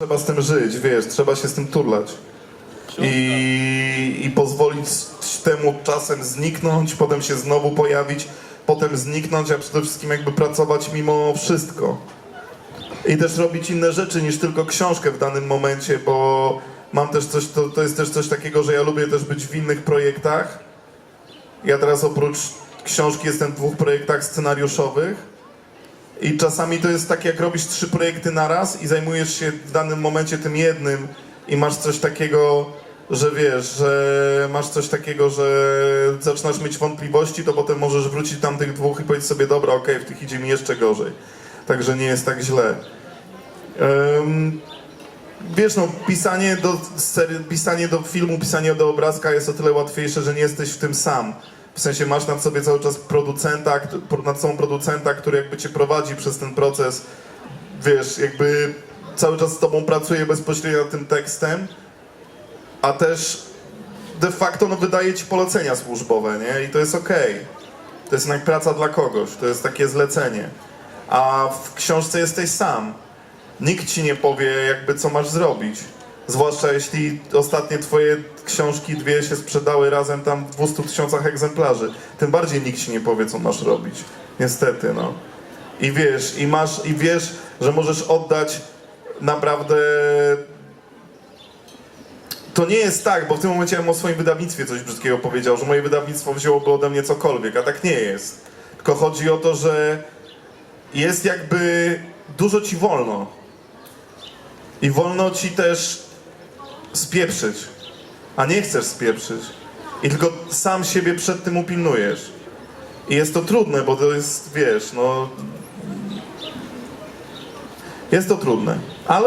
Trzeba z tym żyć, wiesz, trzeba się z tym turlać. I, I pozwolić temu czasem zniknąć, potem się znowu pojawić, potem zniknąć, a przede wszystkim jakby pracować mimo wszystko. I też robić inne rzeczy niż tylko książkę w danym momencie, bo mam też coś, to, to jest też coś takiego, że ja lubię też być w innych projektach. Ja teraz oprócz książki jestem w dwóch projektach scenariuszowych. I czasami to jest tak, jak robisz trzy projekty naraz i zajmujesz się w danym momencie tym jednym i masz coś takiego, że wiesz, że masz coś takiego, że zaczynasz mieć wątpliwości, to potem możesz wrócić do tych dwóch i powiedzieć sobie, dobra, okej, w tych idzie mi jeszcze gorzej. Także nie jest tak źle. Em, wiesz, no, pisanie do, pisanie do filmu, pisanie do obrazka jest o tyle łatwiejsze, że nie jesteś w tym sam. W sensie masz nad sobie cały czas producenta, nad sobą producenta, który jakby cię prowadzi przez ten proces. Wiesz, jakby cały czas z tobą pracuje bezpośrednio nad tym tekstem, a też de facto no, wydaje ci polecenia służbowe, nie? I to jest okej. To jest jednak praca dla kogoś, to jest takie zlecenie. A w książce jesteś sam. Nikt ci nie powie, jakby co masz zrobić. Zwłaszcza jeśli ostatnie twoje książki dwie się sprzedały razem tam w 200 tysiącach egzemplarzy. Tym bardziej nikt ci nie powie, co masz robić. Niestety, no. I wiesz, i masz, i wiesz, że możesz oddać naprawdę to nie jest tak, bo w tym momencie ja bym o swoim wydawnictwie coś brzydkiego powiedział, że moje wydawnictwo wzięłoby ode mnie cokolwiek, a tak nie jest. Tylko chodzi o to, że jest jakby dużo ci wolno. I wolno ci też spieprzyć, a nie chcesz spieprzyć. I tylko sam siebie przed tym upilnujesz. I jest to trudne, bo to jest, wiesz, no... Jest to trudne. Ale